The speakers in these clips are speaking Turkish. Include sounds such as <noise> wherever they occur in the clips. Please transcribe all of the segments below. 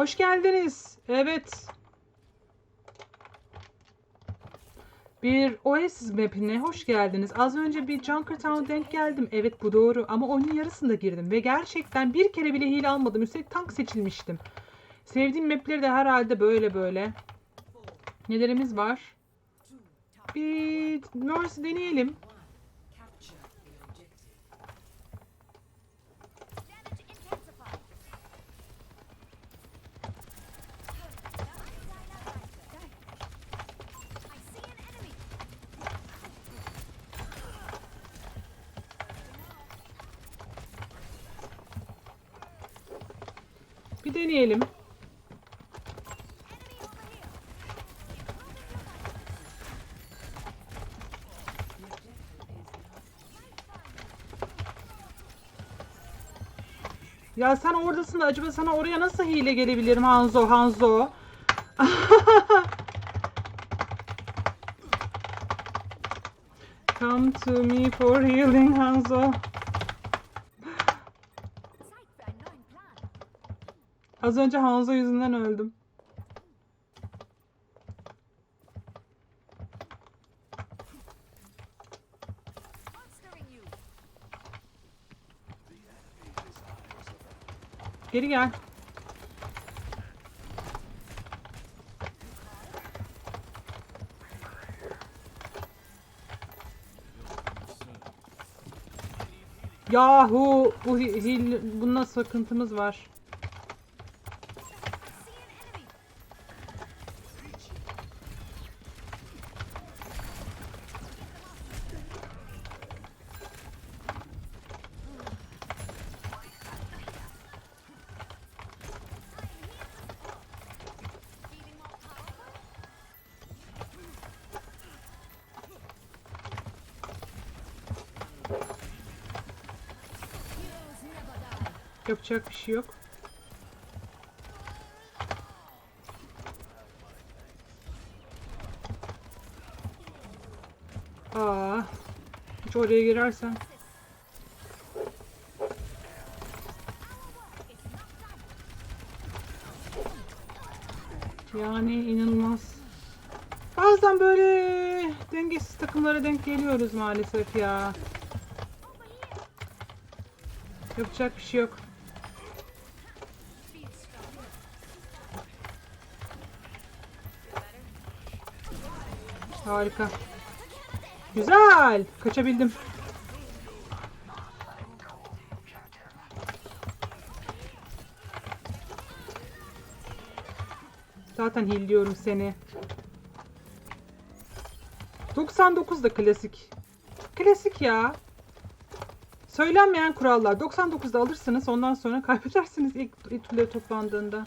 Hoş geldiniz. Evet. Bir Oasis mapine hoş geldiniz. Az önce bir Junkertown denk geldim. Evet bu doğru ama oyunun yarısında girdim ve gerçekten bir kere bile hile almadım. Üstelik tank seçilmiştim. Sevdiğim mapleri de herhalde böyle böyle. Nelerimiz var? Bir Mercy deneyelim. Bir deneyelim. Ya sen oradasın da acaba sana oraya nasıl hile gelebilirim Hanzo Hanzo? <laughs> Come to me for healing Hanzo. Az önce Hanzo yüzünden öldüm. Geri gel. Yahu bu hi- hil bununla sıkıntımız var. Yapacak bir şey yok. Aa, hiç oraya girersen. Yani inanılmaz. Bazen böyle dengesiz takımlara denk geliyoruz maalesef ya. Yapacak bir şey yok. Harika. Güzel. Kaçabildim. Zaten hilliyorum seni. 99 da klasik. Klasik ya. Söylenmeyen kurallar. 99'da alırsınız ondan sonra <laughs> kaybedersiniz ilk, ilk toplandığında.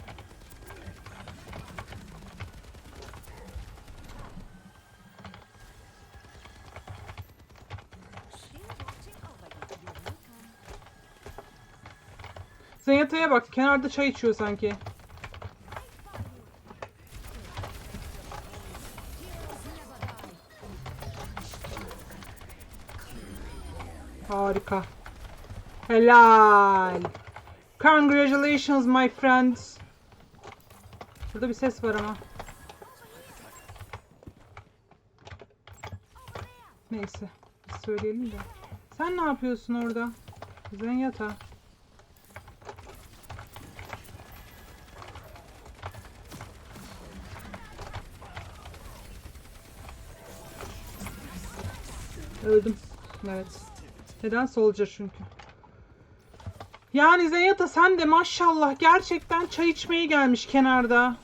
Zenyata'ya bak kenarda çay içiyor sanki. Harika. Helal. Congratulations my friends. Burada bir ses var ama. Neyse. Söyleyelim de. Sen ne yapıyorsun orada? Zenyata. Öldüm. Evet. Neden solca çünkü. Yani Zenyata sen de maşallah gerçekten çay içmeye gelmiş kenarda.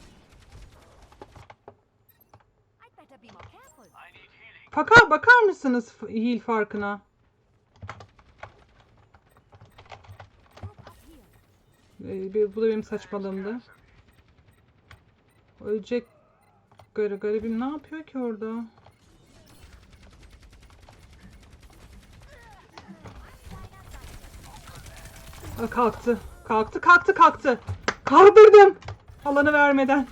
Bakar bakar mısınız heal farkına? Ee, bu da benim saçmalığımdı. Ölecek gar garibim ne yapıyor ki orada? Kalktı. Kalktı, kalktı, kalktı. Kaldırdım. Alanı vermeden.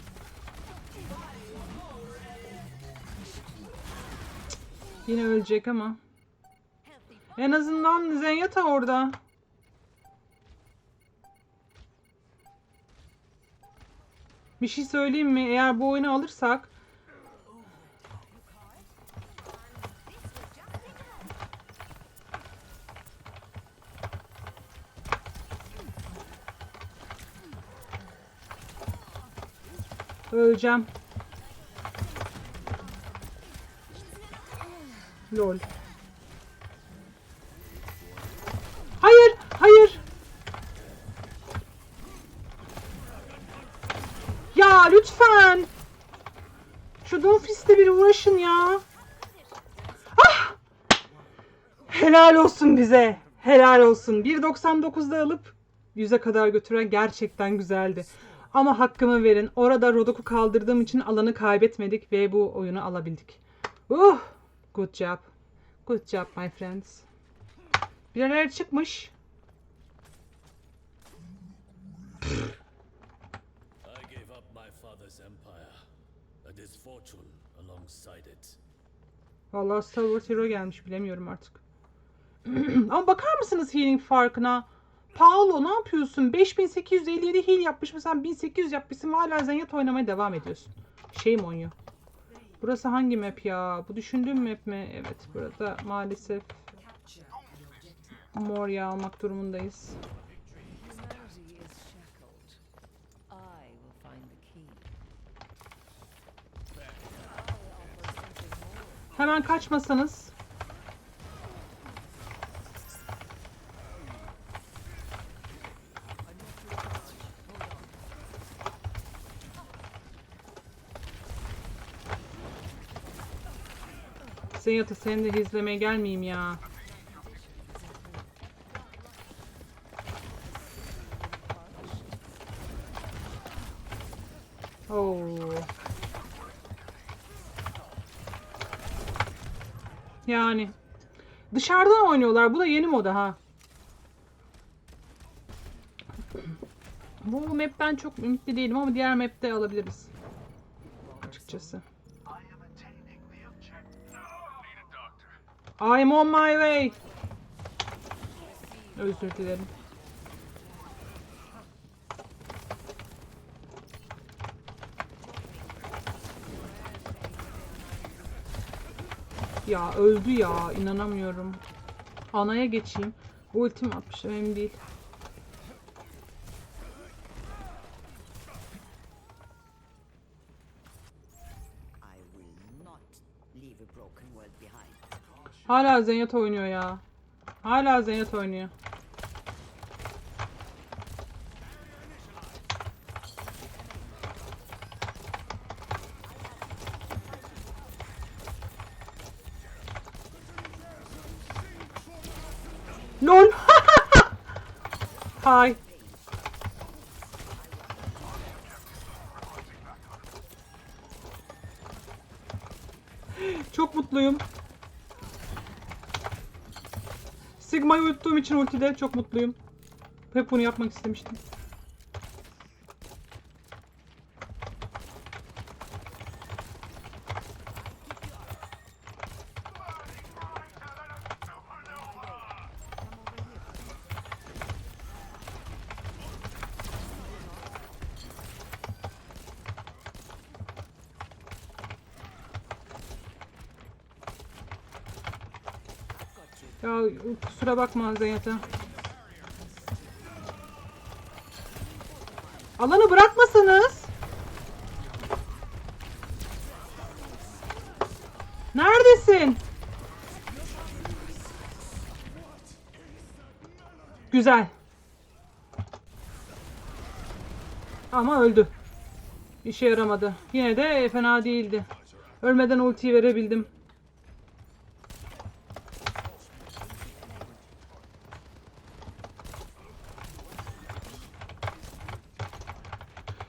Yine ölecek ama. En azından Zenyata orada. Bir şey söyleyeyim mi? Eğer bu oyunu alırsak Öleceğim. Lol. Hayır, hayır. Ya lütfen. Şu Doomfist'le bir uğraşın ya. Ah! Helal olsun bize. Helal olsun. 1.99'da alıp 100'e kadar götüren gerçekten güzeldi. Ama hakkımı verin. Orada Rodok'u kaldırdığım için alanı kaybetmedik ve bu oyunu alabildik. Uh! Good job. Good job my friends. Birileri çıkmış. I gave up my father's empire and his fortune alongside it. Vallahi Star Wars Hero gelmiş bilemiyorum artık. <clears throat> Ama bakar mısınız healing farkına? Paolo ne yapıyorsun? 5857 heal yapmış sen 1800 yapmışsın hala Zenyatta oynamaya devam ediyorsun. Şey mi? Burası hangi map ya? Bu düşündüğüm map mi? Evet burada maalesef Moria almak durumundayız. Humanity is Zenyat'a seni de izlemeye gelmeyeyim ya. Oo. Yani. Dışarıdan oynuyorlar. Bu da yeni moda ha. Bu map'ten çok ümitli değilim ama diğer map'te alabiliriz. Açıkçası. I'm on my way. Özür dilerim. Ya öldü ya inanamıyorum. Anaya geçeyim. Ultim atmış önemli değil. Hala Zenyat oynuyor ya. Hala Zenyat oynuyor. LOL. <laughs> Hi. Sigma'yı unuttuğum için ultide çok mutluyum. Hep bunu yapmak istemiştim. Ya kusura bakma Zeynep'e. Alanı bırakmasanız. Neredesin? Güzel. Ama öldü. İşe yaramadı. Yine de fena değildi. Ölmeden ultiyi verebildim.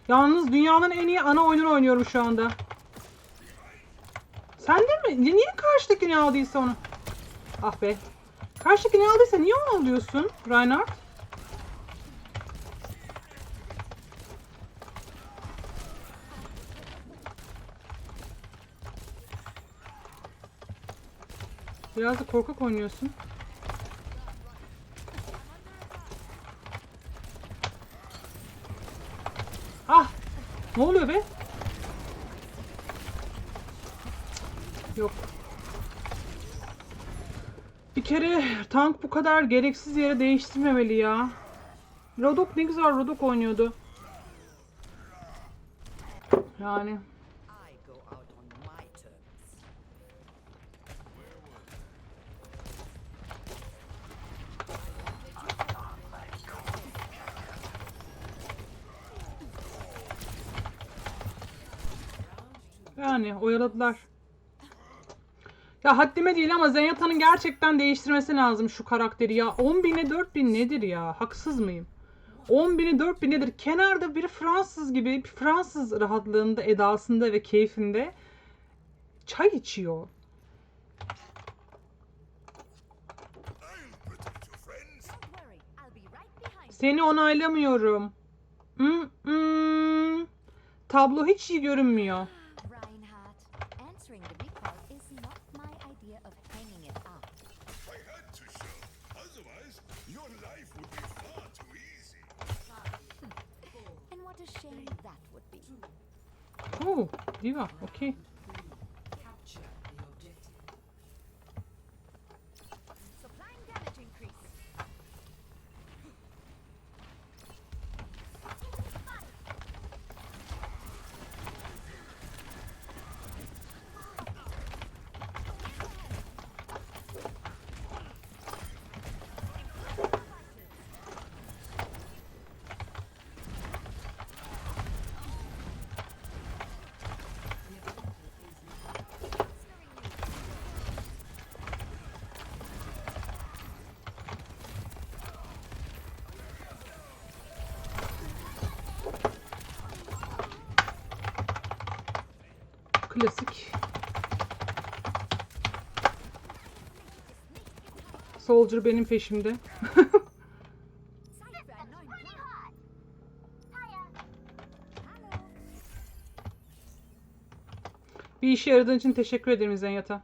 Yalnız dünyanın en iyi ana oyununu oynuyorum şu anda. Sen de mi? Niye karşıdaki ne aldıysa onu? Ah be. Karşıdaki ne aldıysa niye onu alıyorsun Reinhardt? Biraz da korkak oynuyorsun. Ne oluyor be? Yok. Bir kere tank bu kadar gereksiz yere değiştirmemeli ya. Rodok ne güzel Rodok oynuyordu. Yani I go out on my terms. Yani oyaladılar. Ya haddime değil ama Zenyatta'nın gerçekten değiştirmesi lazım şu karakteri ya. 10.000'e 4000 nedir ya? Haksız mıyım? 10.000'e 4000 nedir? Kenarda bir Fransız gibi, bir Fransız rahatlığında, edasında ve keyfinde çay içiyor. Seni onaylamıyorum. Mm-mm. Tablo hiç iyi görünmüyor. 오, 리바, 오케이. Klasik. Soldier benim peşimde. <laughs> Bir işe yaradığın için teşekkür ederim Zenyata.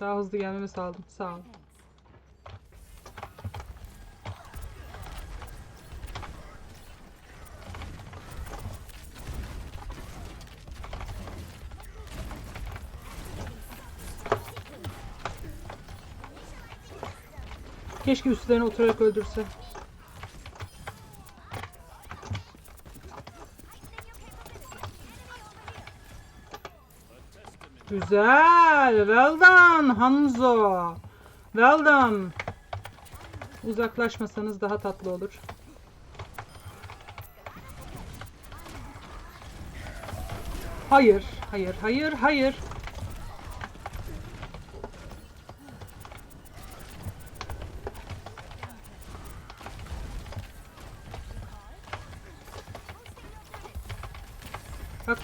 Daha hızlı gelmemi sağladın. Sağ ol. Keşke üstlerine oturarak öldürse. Güzel. Well done Hanzo. Well done. Uzaklaşmasanız daha tatlı olur. Hayır, hayır, hayır, hayır.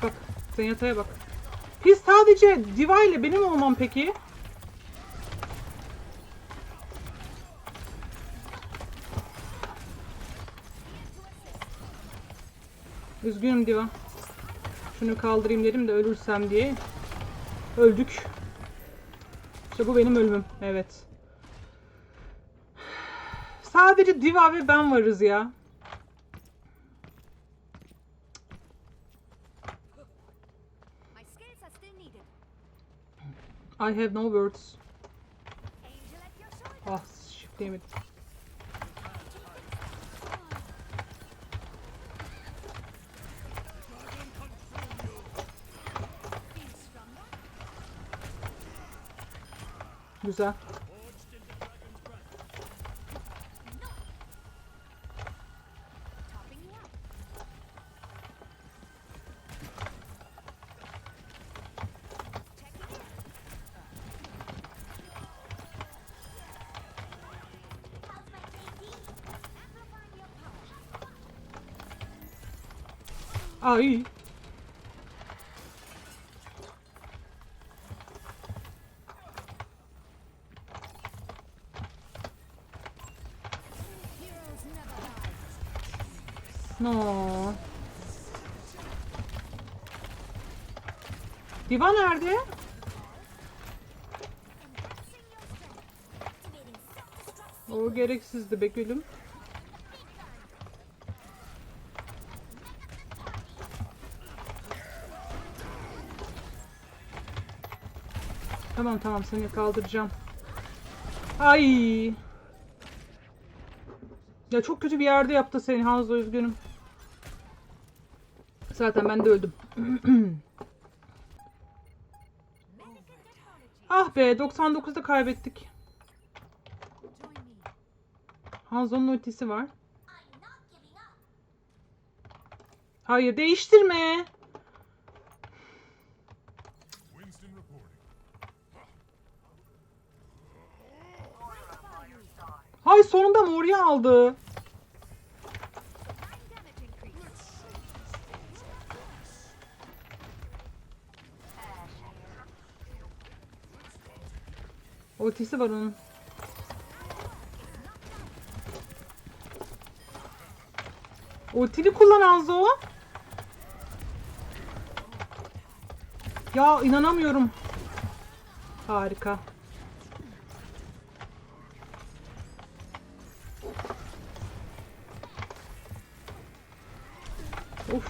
Bak bak, Zenyata'ya bak. Biz sadece Diva ile benim olmam peki? Üzgünüm Diva. Şunu kaldırayım dedim de ölürsem diye. Öldük. İşte bu benim ölümüm. Evet. Sadece Diva ve ben varız ya. I have no words. Ah shiftleyemedim. Güzel. Ay. No. Diva nerede? O gereksizdi be gülüm. Tamam tamam seni kaldıracağım. Ay. Ya çok kötü bir yerde yaptı seni Hanzo üzgünüm. Zaten ben de öldüm. <clears throat> ah be 99'da kaybettik. Hanzo'nun ultisi var. Hayır değiştirme. Hay sonunda Moria aldı. Ultisi var onun. Ultini kullan Hanzo. Ya inanamıyorum. Harika. Of.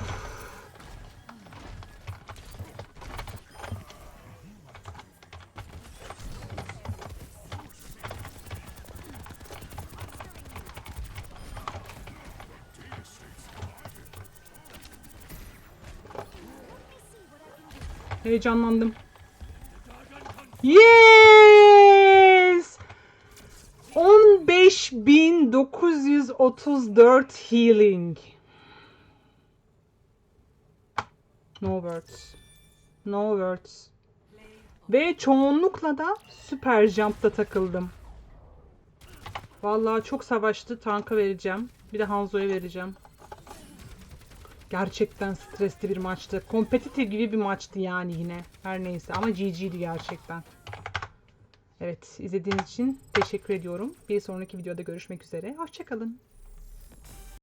Heyecanlandım. Yes! 15934 healing. No words. No words. Ve çoğunlukla da süper jump'ta takıldım. Vallahi çok savaştı. Tanka vereceğim. Bir de Hanzo'ya vereceğim. Gerçekten stresli bir maçtı. Kompetitif gibi bir maçtı yani yine. Her neyse ama GG'di gerçekten. Evet izlediğiniz için teşekkür ediyorum. Bir sonraki videoda görüşmek üzere. Hoşçakalın.